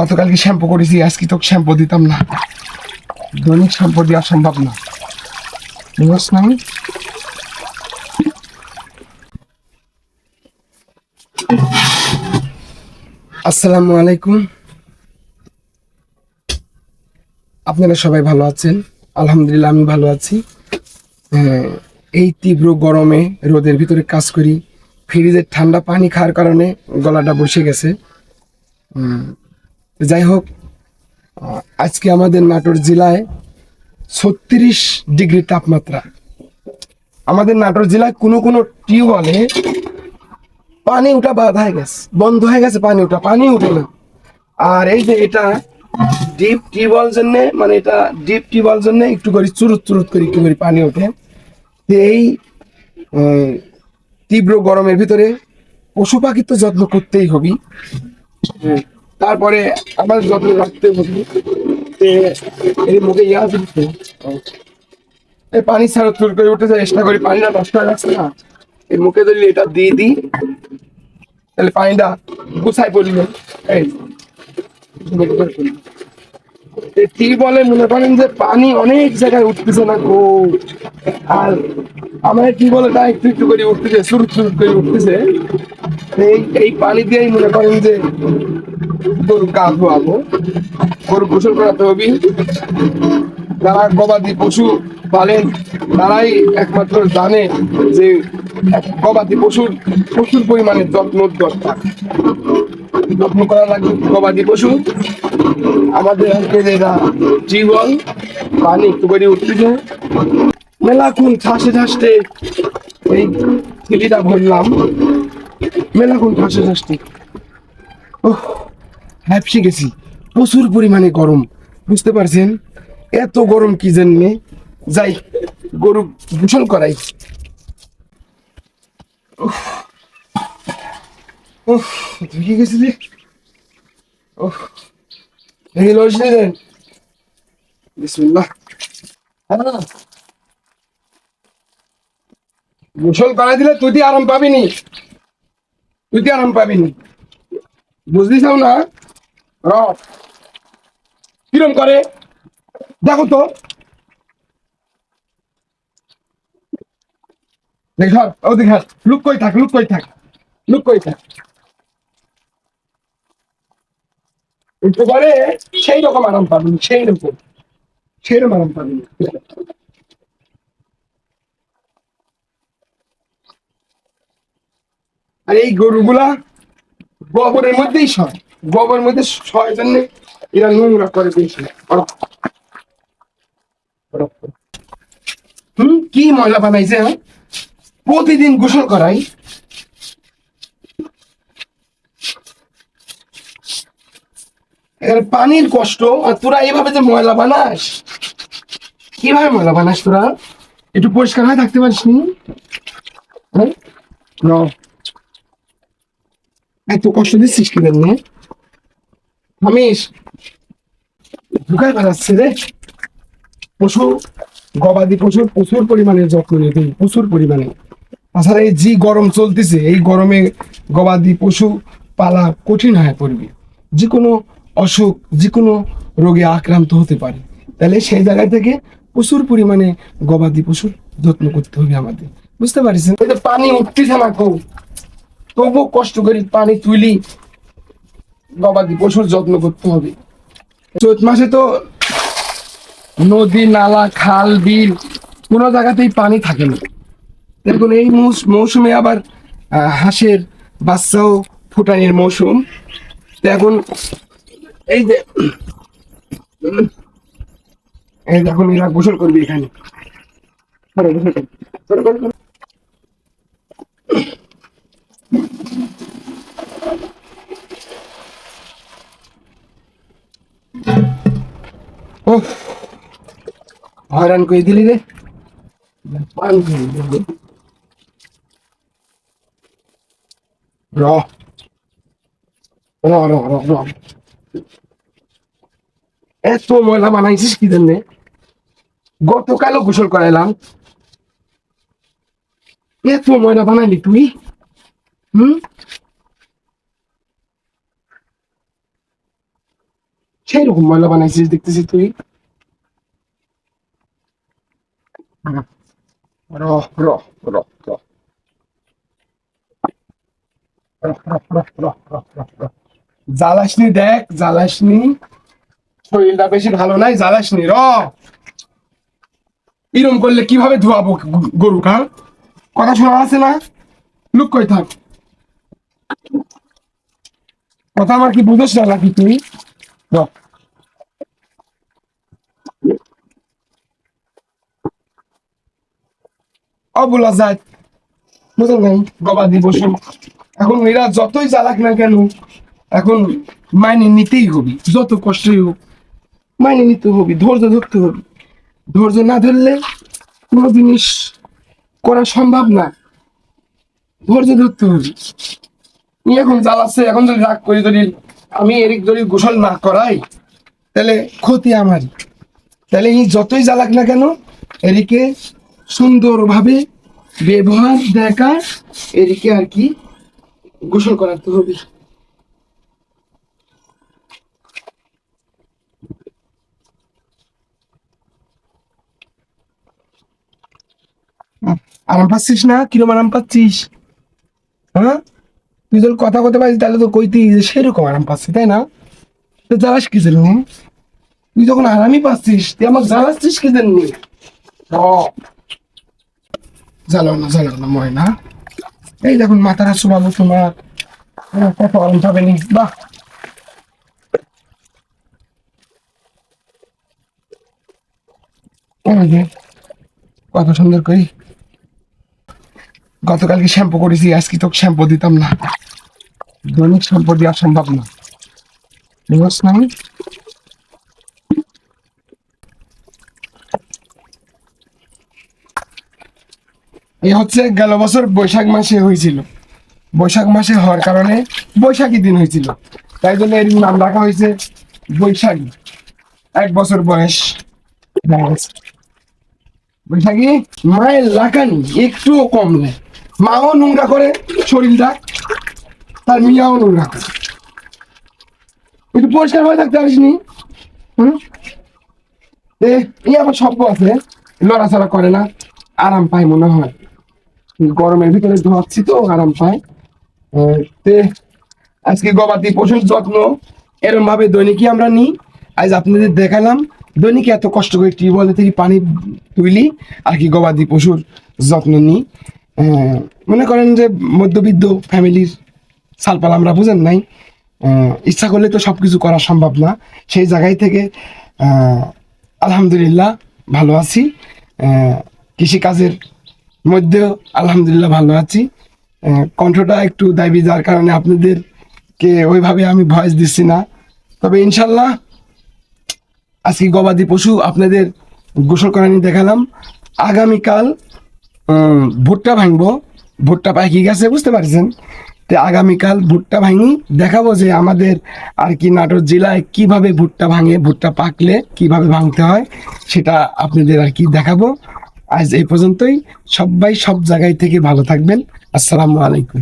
গতকালকে শ্যাম্পু করেছি আজকে তো শ্যাম্পু দিতাম না। দৈনিক শ্যাম্পু দেওয়া সম্ভব না। না আসসালামু আলাইকুম। আপনারা সবাই ভালো আছেন? আলহামদুলিল্লাহ আমি ভালো আছি। হ্যাঁ, এই তীব্র গরমে রোদের ভিতরে কাজ করি। ফ্রিজের ঠান্ডা পানি খাওয়ার কারণে গলাটা বসে গেছে। যাই হোক আজকে আমাদের নাটোর জেলায় ছত্রিশ ডিগ্রি তাপমাত্রা। আমাদের নাটোর জেলায় কোনো কোনো টিউবওয়েলে পানি উঠা বাধা হয়ে গেছে, বন্ধ হয়ে গেছে পানি উঠা পানি উঠে না। আর এই যে এটা ডিপ টিউবওয়েল জন্য মানে এটা ডিপ টিউবওয়েল জন্য একটু করে চুরুত চুরুত করে একটু করে পানি ওঠে। এই তীব্র গরমের ভিতরে পশু পাখির তো যত্ন করতেই হবি তারপরে আমার যত্ন রাখতে হবে মুখে ইয়া এই পানি ছাড়া চুর করে উঠে চেষ্টা করি পানিটা নষ্ট হয়ে যাচ্ছে না। এই মুখে যদি এটা দিয়ে দিই, তাহলে পানিটা গুছাই পড়ল এই বলে মনে করেন যে পানি অনেক জায়গায় উঠতেছে না গো। আর আমার তা একটু একটু করে উঠতেছে সুরুত সুরুত করে উঠতেছে। এই এই পানি দিয়েই মনে করেন যে গা ধোয়াবো। গরু গোসল করাতে হবে। যারা গবাদি পশু পালেন, তারাই একমাত্র জানে যে গবাদি পশুর প্রচুর পরিমাণে যত্ন দরকার। যত্ন করা লাগবে গবাদি পশু। আমাদের আজকে যেটা জীবন, পানি একটু করে উঠতেছে মেলাক্ষণ ঠাসে ঠাসতে এই থিলিটা ভরলাম। মেলাক্ষণ ঠাসে ঠাসতে ওহ। হ্যাপসি গেছি। প্রচুর পরিমাণে গরম, বুঝতে পারছেন? এত গরম কি জন্যে যাই, গরু গোসল করাই। হ্যাঁ। গোসল দিলে তুই আরাম পাবিনি। তুই আরাম পাবিনি। বুঝলি চাও না? র কিরম করে? দেখো তো। দেখ ধর, ও দেখ লুক কই থাক লুক কই থাক লুক কই থাক। একটু করে সেই রকম আরাম পাবেন সেই রকম সেই রকম আরাম পাবেন আর এই গরুগুলা গোবরের মধ্যেই সয় গোবরের মধ্যে ছয় জন্য এরা নোংরা করে বেশি হুম, কি ময়লা বানাইছে হ্যাঁ? প্রতিদিন গোসল করাই। পানির কষ্ট, আর তোরা এইভাবে যে ময়লা বানাস, কীভাবে ময়লা বানাস তোরা? একটু পরিষ্কার হয়ে থাকতে পারিস নি? হ্যাঁ? এত কষ্ট দিচ্ছিস কি জন্য ঢুকাই বেড়াচ্ছে রে। পশু, গবাদি পশুর প্রচুর পরিমাণে যত্ন নিতে প্রচুর পরিমাণে। তাছাড়া এই যে গরম চলতেছে, এই গরমে গবাদি পশু পালা কঠিন হয়ে পড়বে। যে কোনো অসুখ যে কোনো রোগে আক্রান্ত হতে পারে। তাহলে সেই জায়গা থেকে প্রচুর পরিমাণে গবাদি পশুর যত্ন করতে হবে আমাদের। বুঝতে পারছেন? পানি উঠতেছে না কেউ তবুও কষ্ট করে পানি তুলি গবাদি পশুর যত্ন করতে হবে। চৈত মাসে তো নদী, নালা, খাল, বিল, কোনো জায়গাতেই পানি থাকে না। দেখুন, এই মৌস- মৌসুমে আবার হাঁসের বাচ্চাও ফুটানির মৌসুম। এখন এই যে, এই দেখুন এরা গোসল করবে এখানে। হয়রান করে দিলি রে। এত ময়লা বানাইছিস কি গতকালও গোসল করাইলাম। এত ময়লা বানাইলি তুই? হুম? সেই রকম ময়লা বানাইছিস দেখতেছি তুই। জ্বালাসনি দেখ, জ্বালাসনি। শরীরটা বেশি ভালো নাই, জ্বালাসনি, র। এরম করলে কীভাবে ধোয়াবো গরু কা কথা শোনা আছে না? লুক কই থাক। কথা আমার কি বুঝোস না নাকি তুই? অবলা যায় বুঝলেন নাই গবাদি পশু এখন এরা যতই চালাক না কেন এখন মাইনে নিতেই হবে যত কষ্টই হোক মাইনে নিতে হবে ধৈর্য ধরতে হবে ধৈর্য না ধরলে কোনো জিনিস করা সম্ভব না ধৈর্য ধরতে হবে ই এখন জ্বালাচ্ছে এখন যদি রাগ করি যদি আমি এরিক যদি গোসল না করাই তাহলে ক্ষতি আমারই তাহলে এই যতই জ্বালাক না কেন এরিকে সুন্দরভাবে ব্যবহার দেখা এদিকে আর কি গোসল করাতে হবে। আরাম পাচ্ছিস না? কিরম আরাম পাচ্ছিস? হ্যাঁ? তুই যখন কথা বলতে পারিস, তাহলে তো কইতি সেরকম আরাম পাচ্ছিস তাই না? তো জ্বালাস কি তুই যখন আরামই পাচ্ছিস, তুই আমাকে জ্বালাচ্ছিস কি জন্য? জ্বালাও না জ্বালাও না ময়না। এই দেখুন মাথাটা শোনাবো তোমার। কত আরাম পাবে নি। বাহ। কত সুন্দর করি গতকালকে শ্যাম্পু করেছি, আজকে তোকে শ্যাম্পু দিতাম না। দৈনিক শ্যাম্পু দেওয়া সম্ভব না। বুঝছ না এই হচ্ছে গেল বছর বৈশাখ মাসে হয়েছিল। বৈশাখ মাসে হওয়ার কারণে বৈশাখী দিন হয়েছিল। তাই জন্য এর নাম রাখা হয়েছে বৈশাখী। এক বছর বয়স। বৈশাখী মায়ের লাগানি একটুও কম নেই মাও নোংরা করে শরীরটা, তার মিয়াও নোংরা করে। একটু পরিষ্কার হয়ে থাকতে পারিসনি হুম? এ আমার স্বপ্ন আছে, লড়াচড়া করে না, আরাম পায় মনে হয়। গরমের ভিতরে ধোয়াচ্ছি তো, আরাম পায়। তে, আজকে গবাদি পশুর যত্ন এরম ভাবে দৈনিকই আমরা নিই। আজ আপনাদের দেখালাম দৈনিক এত কষ্ট করে টিউবওয়েল থেকে পানি তুলি, আর কি গবাদি পশুর যত্ন নিই। মনে করেন যে মধ্যবিত্ত ফ্যামিলির সালপাল আমরা বুঝেন নাই। ইচ্ছা করলে তো সব কিছু করা সম্ভব না। সেই জায়গায় থেকে আলহামদুলিল্লাহ ভালো আছি। কৃষিকাজের মধ্যেও আলহামদুলিল্লাহ ভালো আছি। কণ্ঠটা একটু দাবি যার কারণে আপনাদেরকে ওইভাবে আমি ভয়েস দিচ্ছি না। তবে ইনশাল্লাহ আজকে গবাদি পশু আপনাদের গোসল করানি দেখালাম। আগামীকাল ভুট্টা ভাঙবো। ভুট্টা পাকি গেছে বুঝতে পারছেন? তো আগামীকাল ভুট্টা ভাঙি। দেখাবো যে আমাদের আর কি নাটোর জেলায় কীভাবে ভুট্টা ভাঙে, ভুট্টা পাকলে কীভাবে ভাঙতে হয়, সেটা আপনাদের আর কি দেখাবো। আজ এই পর্যন্তই। সবাই সব জায়গায় থেকে ভালো থাকবেন। আসসালামু আলাইকুম।